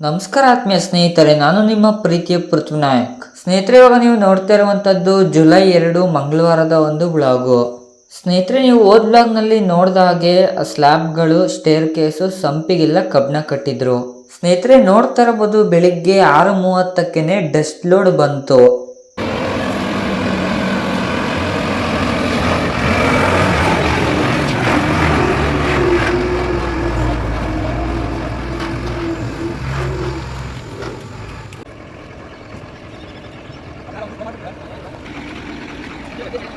ನಮಸ್ಕಾರ ಆತ್ಮೀಯ ಸ್ನೇಹಿತರೆ, ನಾನು ನಿಮ್ಮ ಪ್ರೀತಿಯ ಪೃಥ್ವಿನಾಯಕ್. ಸ್ನೇಹಿತರೆ, ಇವಾಗ ನೀವು ನೋಡ್ತಾ ಇರುವಂಥದ್ದು ಜುಲೈ ಎರಡು ಮಂಗಳವಾರದ ಒಂದು ಬ್ಲಾಗು. ಸ್ನೇಹಿತರೆ, ನೀವು ಓದ್ ಬ್ಲಾಗ್ನಲ್ಲಿ ನೋಡಿದ ಹಾಗೆ ಸ್ಲ್ಯಾಬ್ಗಳು, ಸ್ಟೇರ್ ಕೇಸು, ಸಂಪಿಗೆಲ್ಲ ಕಬ್ಬಣ ಕಟ್ಟಿದ್ರು. ಸ್ನೇಹಿತರೆ, ನೋಡ್ತಾ ಇರಬಹುದು, ಬೆಳಿಗ್ಗೆ ಆರು ಮೂವತ್ತಕ್ಕೆನೆ ಡಸ್ಟ್ ಲೋಡ್ ಬಂತು.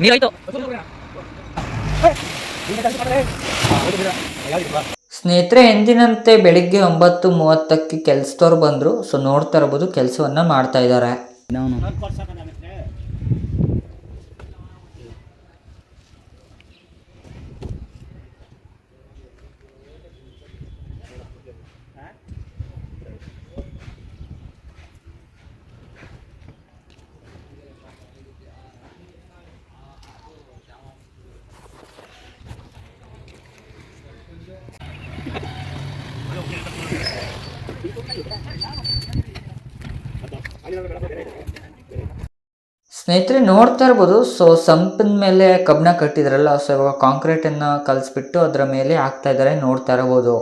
ನೀರಾಯ್ತು. ಸ್ನೇಹಿತರೆ ಎಂದಿನಂತೆ ಬೆಳಿಗ್ಗೆ ಒಂಬತ್ತು ಮೂವತ್ತಕ್ಕೆ ಕೆಲಸದವ್ರು ಬಂದ್ರು ಸೊ ನೋಡ್ತಾ ಇರ್ಬೋದು ಕೆಲಸವನ್ನ ಮಾಡ್ತಾ ಇದ್ದಾರೆ ಸ್ನೇಹಿತರೆ, ನೋಡ್ತಾ ಇರ್ಬೋದು. ಸೊ ಸಂಪಿನ ಮೇಲೆ ಕಬ್ಬಣ ಕಟ್ಟಿದ್ರಲ್ಲ ಸೊ ಇವಾಗ ಕಾಂಕ್ರೀಟ್ ಅನ್ನ ಕಲಿಸ್ಬಿಟ್ಟು ಅದರ ಮೇಲೆ ಹಾಕ್ತಾ ಇದ್ದಾರೆ. ನೋಡ್ತಾ ಇರಬಹುದು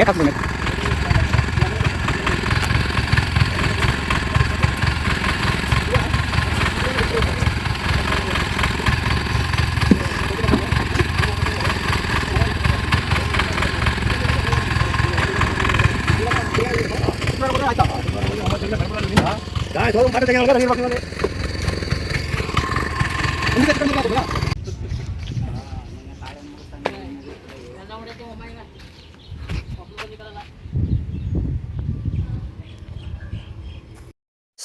ね角度ねได้โทรลงไปเป็นยังไงก็ได้ที่ว่าที่ว่าเนี่ย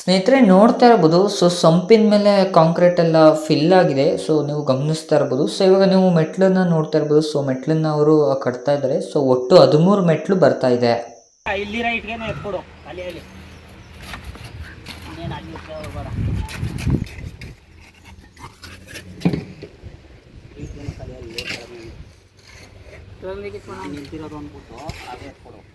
ಸ್ನೇಹಿತರೆ ನೋಡ್ತಾ ಇರ್ಬೋದು. ಸೊ ಸಂಪಿನ ಮೇಲೆ ಕಾಂಕ್ರೀಟ್ ಎಲ್ಲ ಫಿಲ್ ಆಗಿದೆ. ಸೊ ನೀವು ಗಮನಿಸ್ತಾ ಇರ್ಬೋದು. ಸೊ ಇವಾಗ ನೀವು ಮೆಟ್ಲನ್ನ ನೋಡ್ತಾ ಇರ್ಬೋದು. ಸೊ ಮೆಟ್ಲನ್ನ ಅವರು ಕಟ್ತಾ ಇದ್ದಾರೆ. ಸೊ ಒಟ್ಟು ಹದಿಮೂರು ಮೆಟ್ಲು ಬರ್ತಾ ಇದೆ. ಇಲ್ಲಿ ರೈಟ್ಗೆನೆ ಎತ್ಕೊಡು. ಅಲ್ಲಿ ಅಲ್ಲಿ. ನಿಂತಿರೋದು ಅಂದ್ಬಿಟ್ಟು ಅದೇ ಎತ್ಕೊಡು.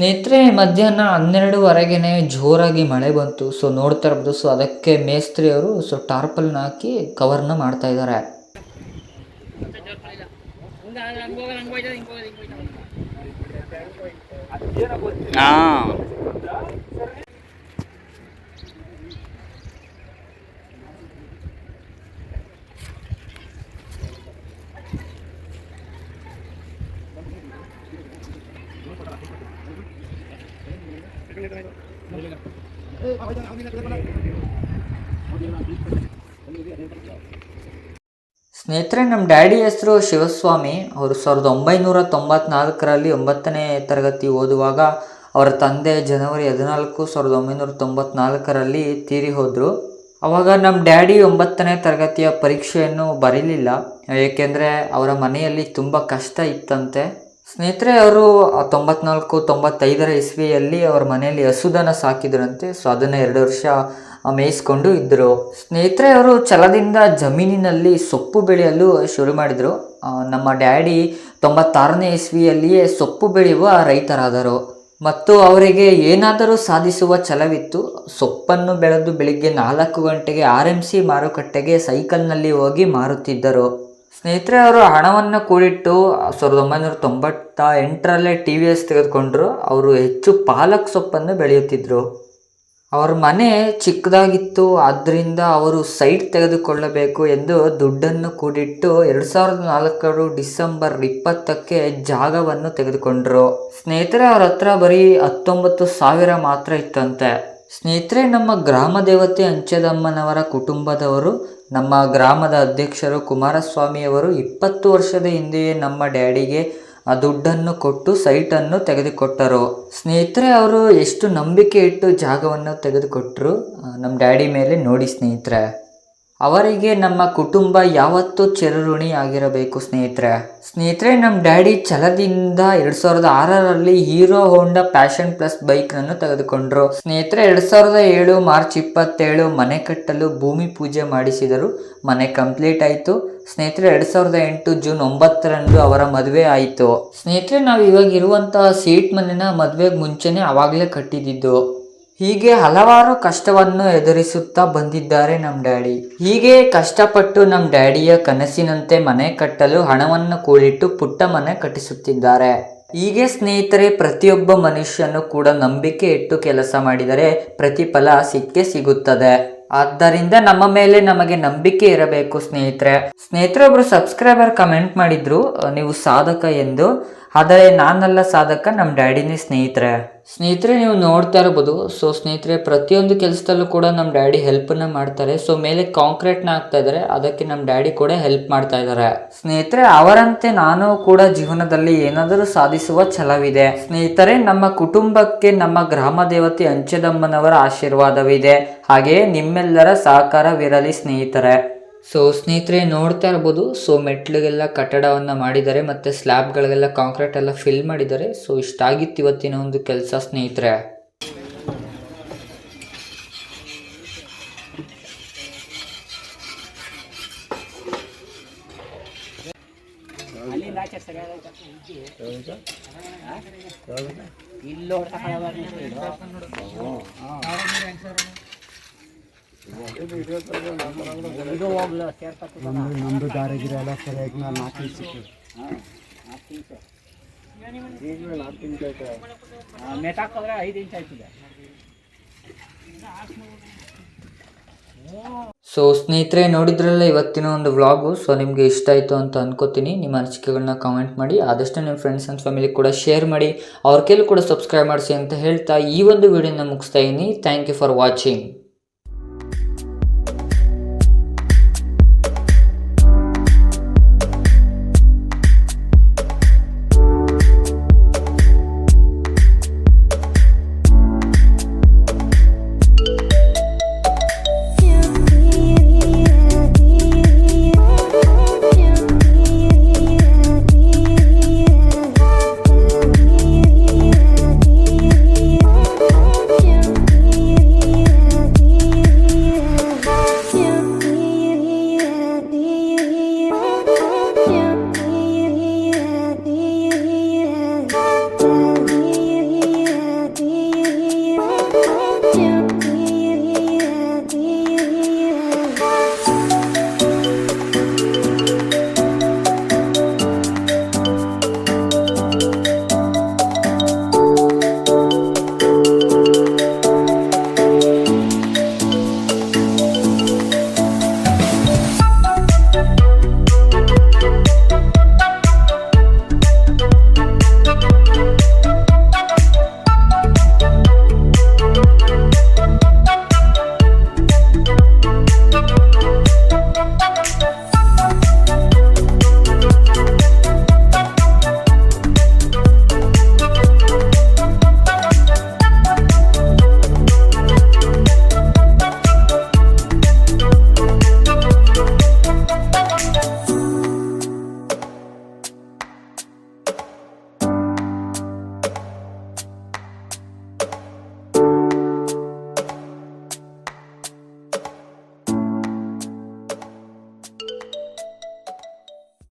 ಸ್ನೇಹಿತರೆ, ಮಧ್ಯಾಹ್ನ ಹನ್ನೆರಡುವರೆಗೆ ಜೋರಾಗಿ ಮಳೆ ಬಂತು. ಸೊ ನೋಡ್ತಾ ಇರ್ಬೋದು. ಸೊ ಅದಕ್ಕೆ ಮೇಸ್ತ್ರಿ ಅವರು ಸೊ ಟಾರ್ಪಲ್ನ ಹಾಕಿ ಕವರ್ನ ಮಾಡ್ತಾ ಇದ್ದಾರೆ. ಸ್ನೇಹಿತರೆ ನಮ್ಮ ಡ್ಯಾಡಿ ಹೆಸರು ಶಿವಸ್ವಾಮಿ. ಅವರು ಸಾವಿರದ ಒಂಬೈನೂರ ತೊಂಬತ್ನಾಲ್ಕರಲ್ಲಿ ಒಂಬತ್ತನೇ ತರಗತಿ ಓದುವಾಗ ಅವರ ತಂದೆ ಜನವರಿ ಹದಿನಾಲ್ಕು ಸಾವಿರದ ಒಂಬೈನೂರ ತೊಂಬತ್ನಾಲ್ಕರಲ್ಲಿ ತೀರಿ ಹೋದರು. ಅವಾಗ ನಮ್ಮ ಡ್ಯಾಡಿ ಒಂಬತ್ತನೇ ತರಗತಿಯ ಪರೀಕ್ಷೆಯನ್ನು ಬರೀಲಿಲ್ಲ. ಏಕೆಂದರೆ ಅವರ ಮನೆಯಲ್ಲಿ ತುಂಬ ಕಷ್ಟ ಇತ್ತಂತೆ. ಸ್ನೇಹಿತರೆ, ಅವರು ತೊಂಬತ್ನಾಲ್ಕು, ತೊಂಬತ್ತೈದರ ಇಸ್ವಿಯಲ್ಲಿ ಅವ್ರ ಮನೆಯಲ್ಲಿ ಹಸುದನ ಸಾಕಿದ್ರಂತೆ. ಸೊ, ಅದನ್ನು ಎರಡು ವರ್ಷ ಮೇಯಿಸ್ಕೊಂಡು ಇದ್ದರು ಸ್ನೇಹಿತರೆ, ಅವರು ಛಲದಿಂದ ಜಮೀನಿನಲ್ಲಿ ಸೊಪ್ಪು ಬೆಳೆಯಲು ಶುರು ಮಾಡಿದರು. ನಮ್ಮ ಡ್ಯಾಡಿ ತೊಂಬತ್ತಾರನೇ ಇಸ್ವಿಯಲ್ಲಿಯೇ ಸೊಪ್ಪು ಬೆಳೆಯುವ ರೈತರಾದರು. ಮತ್ತು ಅವರಿಗೆ ಏನಾದರೂ ಸಾಧಿಸುವ ಛಲವಿತ್ತು. ಸೊಪ್ಪನ್ನು ಬೆಳೆದು ಬೆಳಿಗ್ಗೆ ನಾಲ್ಕು ಗಂಟೆಗೆ ಆರ್ ಎಂ ಸಿ ಮಾರುಕಟ್ಟೆಗೆ ಸೈಕಲ್ನಲ್ಲಿ ಹೋಗಿ ಮಾರುತ್ತಿದ್ದರು. ಸ್ನೇಹಿತರೆ, ಅವರು ಹಣವನ್ನು ಕೂಡಿಟ್ಟು ಸಾವಿರದ ಒಂಬೈನೂರ ತೊಂಬತ್ತ ಎಂಟರಲ್ಲೇ ಟಿ ವಿ ಎಸ್ ತೆಗೆದುಕೊಂಡ್ರು. ಅವರು ಹೆಚ್ಚು ಪಾಲಕ್ ಸೊಪ್ಪನ್ನು ಬೆಳೆಯುತ್ತಿದ್ದರು ಅವರ ಮನೆ ಚಿಕ್ಕದಾಗಿತ್ತು. ಆದ್ದರಿಂದ ಅವರು ಸೈಟ್ ತೆಗೆದುಕೊಳ್ಳಬೇಕು ಎಂದು ದುಡ್ಡನ್ನು ಕೂಡಿಟ್ಟು ಎರಡು ಸಾವಿರದ ನಾಲ್ಕರು ಡಿಸೆಂಬರ್ ಇಪ್ಪತ್ತಕ್ಕೆ ಜಾಗವನ್ನು ತೆಗೆದುಕೊಂಡರು. ಸ್ನೇಹಿತರೆ, ಅವ್ರ ಹತ್ರ ಬರೀ ಹತ್ತೊಂಬತ್ತು ಸಾವಿರ ಮಾತ್ರ ಇತ್ತಂತೆ. ಸ್ನೇಹಿತರೆ, ನಮ್ಮ ಗ್ರಾಮ ದೇವತೆ ಅಂಚದಮ್ಮನವರ ಕುಟುಂಬದವರು ನಮ್ಮ ಗ್ರಾಮದ ಅಧ್ಯಕ್ಷರು ಕುಮಾರಸ್ವಾಮಿಯವರು ಇಪ್ಪತ್ತು ವರ್ಷದ ಹಿಂದೆಯೇ ನಮ್ಮ ಡ್ಯಾಡಿಗೆ ಆ ದುಡ್ಡನ್ನು ಕೊಟ್ಟು ಸೈಟನ್ನು ತೆಗೆದುಕೊಟ್ಟರು. ಸ್ನೇಹಿತರೆ, ಅವರು ಎಷ್ಟು ನಂಬಿಕೆ ಇಟ್ಟು ಜಾಗವನ್ನು ತೆಗೆದುಕೊಟ್ಟರು ನಮ್ಮ ಡ್ಯಾಡಿ ಮೇಲೆ ನೋಡಿ ಸ್ನೇಹಿತರೆ. ಅವರಿಗೆ ನಮ್ಮ ಕುಟುಂಬ ಯಾವತ್ತೂ ಚಿರಋಣಿ ಆಗಿರಬೇಕು, ಸ್ನೇಹಿತರೆ. ಸ್ನೇಹಿತರೆ ನಮ್ಮ ಡ್ಯಾಡಿ ಛಲದಿಂದ ಎರಡು ಸಾವಿರದ ಆರರಲ್ಲಿ ಹೀರೋ ಹೋಂಡಾ ಪ್ಯಾಷನ್ ಪ್ಲಸ್ ಬೈಕ್ನನ್ನು ತೆಗೆದುಕೊಂಡ್ರು. ಸ್ನೇಹಿತರೆ, ಎರಡ್ ಸಾವಿರದ ಏಳು ಮಾರ್ಚ್ ಇಪ್ಪತ್ತೇಳು ಮನೆ ಕಟ್ಟಲು ಭೂಮಿ ಪೂಜೆ ಮಾಡಿಸಿದರು. ಮನೆ ಕಂಪ್ಲೀಟ್ ಆಯಿತು. ಸ್ನೇಹಿತರೆ, ಎರಡು ಸಾವಿರದ ಎಂಟು ಜೂನ್ ಒಂಬತ್ತರಂದು ಅವರ ಮದುವೆ ಆಯಿತು. ಸ್ನೇಹಿತರೆ, ನಾವು ಇವಾಗ ಇರುವಂತಹ ಸೀಟ್ ಮನೆನ ಮದುವೆಗೆ ಮುಂಚೆನೆ ಅವಾಗಲೇ ಕಟ್ಟಿದ್ದು ಹೀಗೆ ಹಲವಾರು ಕಷ್ಟವನ್ನು ಎದುರಿಸುತ್ತಾ ಬಂದಿದ್ದಾರೆ ನಮ್ಮ ಡ್ಯಾಡಿ. ಹೀಗೆ ಕಷ್ಟಪಟ್ಟು ನಮ್ಮ ಡ್ಯಾಡಿಯ ಕನಸಿನಂತೆ ಮನೆ ಕಟ್ಟಲು ಹಣವನ್ನು ಕೂಡಿಟ್ಟು ಪುಟ್ಟ ಮನೆ ಕಟ್ಟಿಸುತ್ತಿದ್ದಾರೆ. ಹೀಗೆ ಸ್ನೇಹಿತರೆ, ಪ್ರತಿಯೊಬ್ಬ ಮನುಷ್ಯನು ಕೂಡ ನಂಬಿಕೆ ಇಟ್ಟು ಕೆಲಸ ಮಾಡಿದರೆ ಪ್ರತಿಫಲ ಸಿಕ್ಕೇ ಸಿಗುತ್ತದೆ. ಆದ್ದರಿಂದ ನಮ್ಮ ಮೇಲೆ ನಮಗೆ ನಂಬಿಕೆ ಇರಬೇಕು ಸ್ನೇಹಿತರೆ. ಸ್ನೇಹಿತರೆ ಒಬ್ರು ಸಬ್ಸ್ಕ್ರೈಬರ್ ಕಮೆಂಟ್ ಮಾಡಿದ್ರು, ನೀವು ಸಾಧಕ ಎಂದು. ಆದರೆ ನಾನಲ್ಲ ಸಾಧಕ ನಮ್ಮ ಡ್ಯಾಡಿನೇ ಸ್ನೇಹಿತರೆ. ಸ್ನೇಹಿತರೆ, ನೀವು ನೋಡ್ತಾ ಇರ್ಬೋದು. ಸೊ, ಸ್ನೇಹಿತರೆ, ಪ್ರತಿಯೊಂದು ಕೆಲಸದಲ್ಲೂ ಕೂಡ ನಮ್ಮ ಡ್ಯಾಡಿ ಹೆಲ್ಪನ್ನು ಮಾಡ್ತಾರೆ. ಸೊ, ಮೇಲೆ ಕಾಂಕ್ರೀಟ್ನ ಹಾಕ್ತಾ ಇದ್ದಾರೆ. ಅದಕ್ಕೆ ನಮ್ಮ ಡ್ಯಾಡಿ ಕೂಡ ಹೆಲ್ಪ್ ಮಾಡ್ತಾ ಇದ್ದಾರೆ. ಸ್ನೇಹಿತರೆ, ಅವರಂತೆ ನಾನು ಕೂಡ ಜೀವನದಲ್ಲಿ ಏನಾದರೂ ಸಾಧಿಸುವ ಛಲವಿದೆ. ಸ್ನೇಹಿತರೆ, ನಮ್ಮ ಕುಟುಂಬಕ್ಕೆ, ನಮ್ಮ ಗ್ರಾಮ ದೇವತೆ ಅಂಚದಮ್ಮನವರ ಆಶೀರ್ವಾದವಿದೆ. ಹಾಗೆಯೇ ನಿಮ್ಮೆಲ್ಲರ ಸಹಕಾರವಿರಲಿ ಸ್ನೇಹಿತರೆ. ಸೊ ಸ್ನೇಹಿತರೆ, ನೋಡ್ತಾ ಇರ್ಬೋದು. ಸೊ ಮೆಟ್ಲಿಗೆಲ್ಲ ಕಟ್ಟಡವನ್ನು ಮಾಡಿದ್ದಾರೆ, ಮತ್ತು ಸ್ಲ್ಯಾಬ್ಗಳಿಗೆಲ್ಲ ಕಾಂಕ್ರೀಟ್ ಎಲ್ಲ ಫಿಲ್ ಮಾಡಿದ್ದಾರೆ. ಸೊ ಇಷ್ಟಾಗಿತ್ತು ಇವತ್ತಿನ ಒಂದು ಕೆಲಸ ಸ್ನೇಹಿತರೆ. ಇಲ್ಲೋ ಗಿರಿ ಎಲ್ಲ ಸರಿಯಾಗಿ ನಾನು ನಾಲ್ಕು ಸೊ ಸ್ನೇಹಿತರೆ, ನೋಡಿದ್ರಲ್ಲ ಇವತ್ತಿನ ಒಂದು ವ್ಲಾಗು ಸೊ ನಿಮಗೆ ಇಷ್ಟ ಆಯಿತು ಅಂತ ಅನ್ಕೋತೀನಿ. ನಿಮ್ಮ ಅನಿಸಿಕೆಗಳನ್ನ ಕಾಮೆಂಟ್ ಮಾಡಿ. ಆದಷ್ಟು ನಿಮ್ಮ ಫ್ರೆಂಡ್ಸ್ ಆ್ಯಂಡ್ ಫ್ಯಾಮಿಲಿ ಕೂಡ ಶೇರ್ ಮಾಡಿ. ಅವ್ರ ಕೈಲೂ ಕೂಡ ಸಬ್ಸ್ಕ್ರೈಬ್ ಮಾಡಿಸಿ ಅಂತ ಹೇಳ್ತಾ ಈ ಒಂದು ವಿಡಿಯೋನ ಮುಗಿಸ್ತಾ ಇದ್ದೀನಿ. Thank you for watching